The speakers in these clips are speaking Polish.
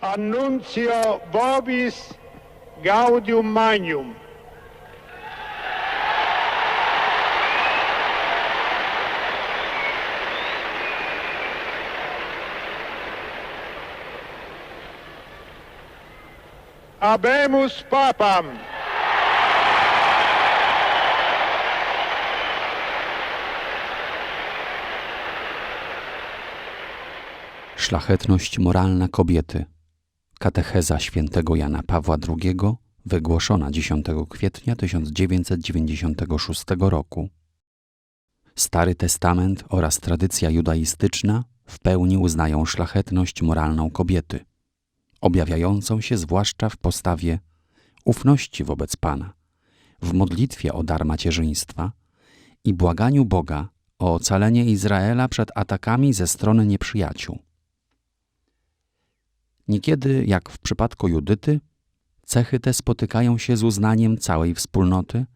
Annuncio vobis gaudium magnum. Abemus papam. Szlachetność moralna kobiety. Katecheza świętego Jana Pawła II, wygłoszona 10 kwietnia 1996 roku. Stary Testament oraz tradycja judaistyczna w pełni uznają szlachetność moralną kobiety, objawiającą się zwłaszcza w postawie ufności wobec Pana, w modlitwie o dar macierzyństwa i błaganiu Boga o ocalenie Izraela przed atakami ze strony nieprzyjaciół. Niekiedy, jak w przypadku Judyty, cechy te spotykają się z uznaniem całej wspólnoty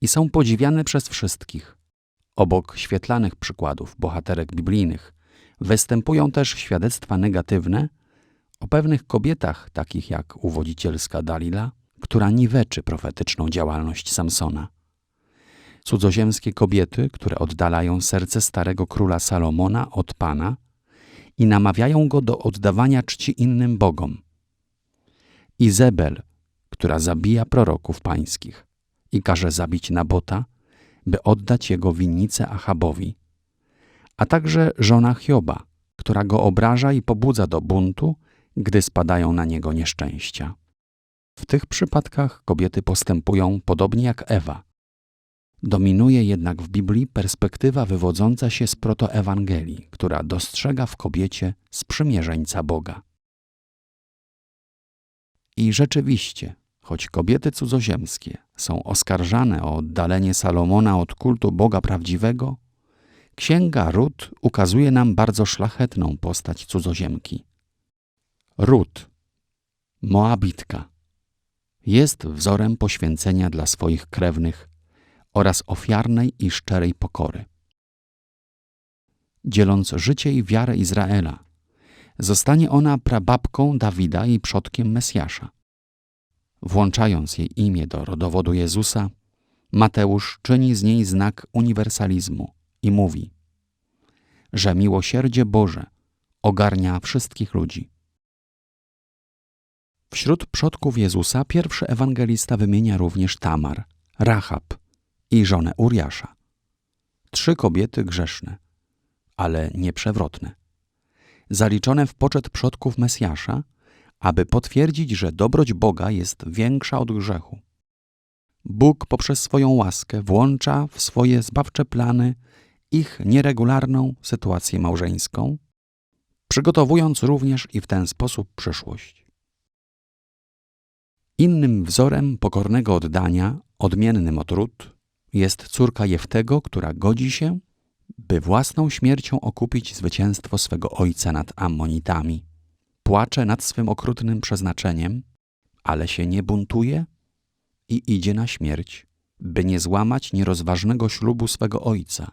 i są podziwiane przez wszystkich. Obok świetlanych przykładów bohaterek biblijnych występują też świadectwa negatywne o pewnych kobietach, takich jak uwodzicielska Dalila, która niweczy profetyczną działalność Samsona. Cudzoziemskie kobiety, które oddalają serce starego króla Salomona od Pana i namawiają go do oddawania czci innym bogom. Izebel, która zabija proroków pańskich i każe zabić Nabota, by oddać jego winnicę Achabowi, a także żona Hioba, która go obraża i pobudza do buntu, gdy spadają na niego nieszczęścia. W tych przypadkach kobiety postępują podobnie jak Ewa. Dominuje jednak w Biblii perspektywa wywodząca się z protoewangelii, która dostrzega w kobiecie sprzymierzeńca Boga. I rzeczywiście, choć kobiety cudzoziemskie są oskarżane o oddalenie Salomona od kultu Boga prawdziwego, Księga Rut ukazuje nam bardzo szlachetną postać cudzoziemki. Rut, Moabitka, jest wzorem poświęcenia dla swoich krewnych oraz ofiarnej i szczerej pokory. Dzieląc życie i wiarę Izraela, zostanie ona prababką Dawida i przodkiem Mesjasza. Włączając jej imię do rodowodu Jezusa, Mateusz czyni z niej znak uniwersalizmu i mówi, że miłosierdzie Boże ogarnia wszystkich ludzi. Wśród przodków Jezusa pierwszy ewangelista wymienia również Tamar, Rahab i żonę Uriasza. Trzy kobiety grzeszne, ale nieprzewrotne. Zaliczone w poczet przodków Mesjasza, aby potwierdzić, że dobroć Boga jest większa od grzechu. Bóg poprzez swoją łaskę włącza w swoje zbawcze plany ich nieregularną sytuację małżeńską, przygotowując również i w ten sposób przyszłość. Innym wzorem pokornego oddania, odmiennym od ród, jest córka Jeftego, która godzi się, by własną śmiercią okupić zwycięstwo swego ojca nad Ammonitami. Płacze nad swym okrutnym przeznaczeniem, ale się nie buntuje i idzie na śmierć, by nie złamać nierozważnego ślubu swego ojca,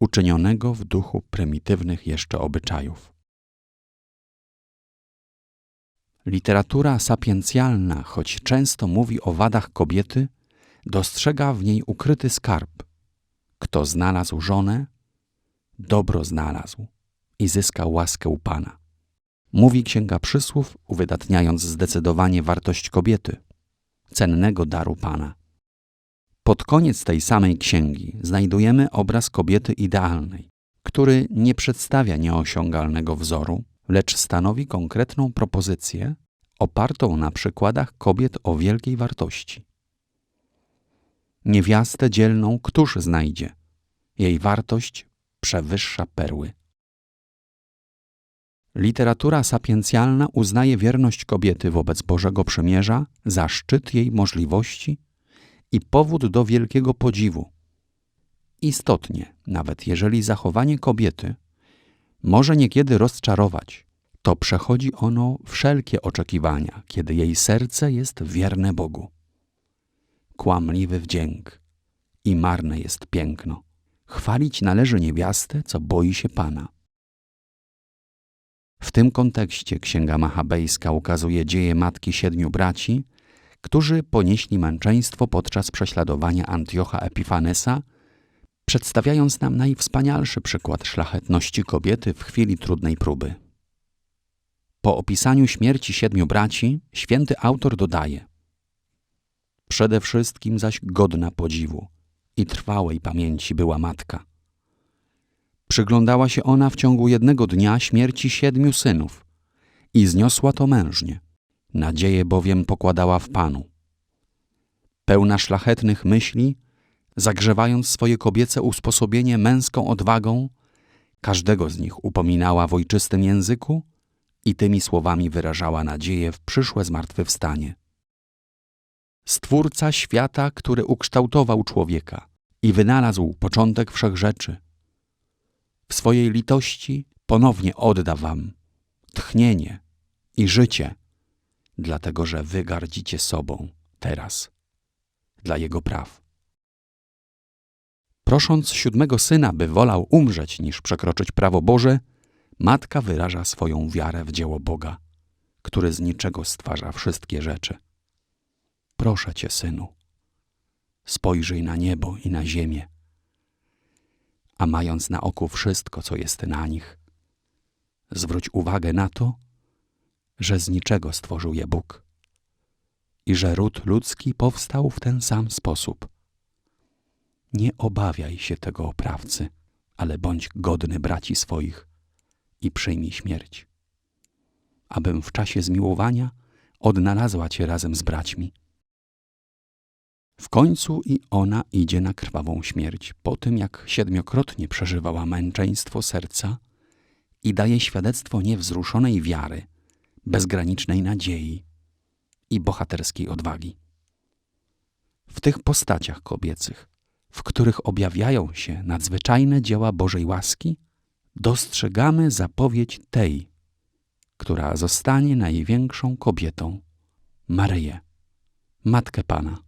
uczynionego w duchu prymitywnych jeszcze obyczajów. Literatura sapiencjalna, choć często mówi o wadach kobiety, dostrzega w niej ukryty skarb. Kto znalazł żonę, dobro znalazł i zyskał łaskę u Pana. Mówi Księga Przysłów, uwydatniając zdecydowanie wartość kobiety, cennego daru Pana. Pod koniec tej samej księgi znajdujemy obraz kobiety idealnej, który nie przedstawia nieosiągalnego wzoru, lecz stanowi konkretną propozycję opartą na przykładach kobiet o wielkiej wartości. Niewiastę dzielną któż znajdzie? Jej wartość przewyższa perły. Literatura sapiencjalna uznaje wierność kobiety wobec Bożego Przymierza za szczyt jej możliwości i powód do wielkiego podziwu. Istotnie, nawet jeżeli zachowanie kobiety może niekiedy rozczarować, to przechodzi ono wszelkie oczekiwania, kiedy jej serce jest wierne Bogu. Kłamliwy wdzięk i marne jest piękno. Chwalić należy niewiastę, co boi się Pana. W tym kontekście Księga Machabejska ukazuje dzieje matki siedmiu braci, którzy ponieśli męczeństwo podczas prześladowania Antiocha Epifanesa, przedstawiając nam najwspanialszy przykład szlachetności kobiety w chwili trudnej próby. Po opisaniu śmierci siedmiu braci, święty autor dodaje: Przede wszystkim zaś godna podziwu i trwałej pamięci była matka. Przyglądała się ona w ciągu jednego dnia śmierci siedmiu synów i zniosła to mężnie. Nadzieję bowiem pokładała w Panu. Pełna szlachetnych myśli, zagrzewając swoje kobiece usposobienie męską odwagą, każdego z nich upominała w ojczystym języku i tymi słowami wyrażała nadzieję w przyszłe zmartwychwstanie. Stwórca świata, który ukształtował człowieka i wynalazł początek wszechrzeczy, w swojej litości ponownie odda wam tchnienie i życie, dlatego że wy gardzicie sobą teraz dla jego praw. Prosząc siódmego syna, by wolał umrzeć niż przekroczyć prawo Boże, matka wyraża swoją wiarę w dzieło Boga, który z niczego stwarza wszystkie rzeczy. Proszę cię, synu, spojrzyj na niebo i na ziemię, a mając na oku wszystko, co jest na nich, zwróć uwagę na to, że z niczego stworzył je Bóg i że ród ludzki powstał w ten sam sposób. Nie obawiaj się tego oprawcy, ale bądź godny braci swoich i przyjmij śmierć, abym w czasie zmiłowania odnalazła cię razem z braćmi. W końcu i ona idzie na krwawą śmierć, po tym jak siedmiokrotnie przeżywała męczeństwo serca i daje świadectwo niewzruszonej wiary, bezgranicznej nadziei i bohaterskiej odwagi. W tych postaciach kobiecych, w których objawiają się nadzwyczajne dzieła Bożej łaski, dostrzegamy zapowiedź tej, która zostanie największą kobietą Maryję, Matkę Pana.